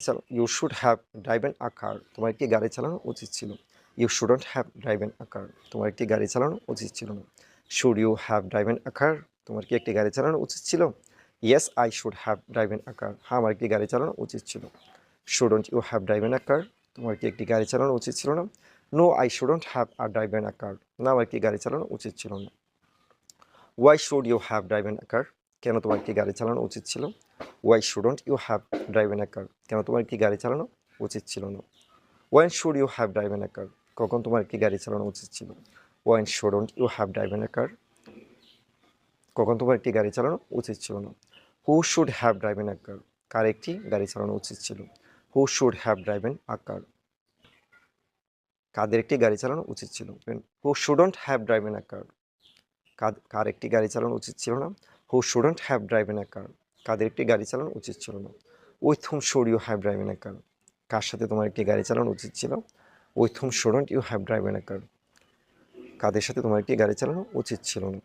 চালানো you should have driven a car তোমার একটি গাড়ি চালানো উচিত ছিল? You shouldn't have driven a car তোমার একটি গাড়ি চালানো উচিত ছিল? না should you have driven a car তোমার কি একটি গাড়ি চালানো উচিত ছিল? Yes I should have driven a car হ্যাঁ আমার একটি গাড়ি চালানো উচিত ছিল? Shouldn't you have driven a car তোমার কি একটি গাড়ি চালানো উচিত ছিল না? No I shouldn't have a driven a car না, আমার একটি গাড়ি চালানো উচিত ছিল না। Why should you have driven a car কেন তোমার একটি গাড়ি চালানো উচিত ছিল? Why shouldn't you have driven a car কেন তোমার একটি গাড়ি চালানো উচিত ছিল না? When should you have driven a car কখন তোমার একটি গাড়ি চালানো উচিত ছিল? When shouldn't you have driven a car কখন তোমার একটি গাড়ি চালানো উচিত ছিল না? Who should have driven a car কার একটি গাড়ি চালানো উচিত ছিল? Who should have driven a car কাদের একটি গাড়ি চালানো উচিত ছিল? Who shouldn't have driven a car কার একটি গাড়ি চালানো উচিত ছিল না? Who shouldn't have driven a car কাদের একটি গাড়ি চালানো উচিত ছিল না। With whom should you have driving car? কার সাথে তোমার একটি গাড়ি চালানো উচিত ছিল? With whom shouldn't you have driving car? কাদের সাথে তোমার একটি গাড়ি চালানো উচিত ছিল না?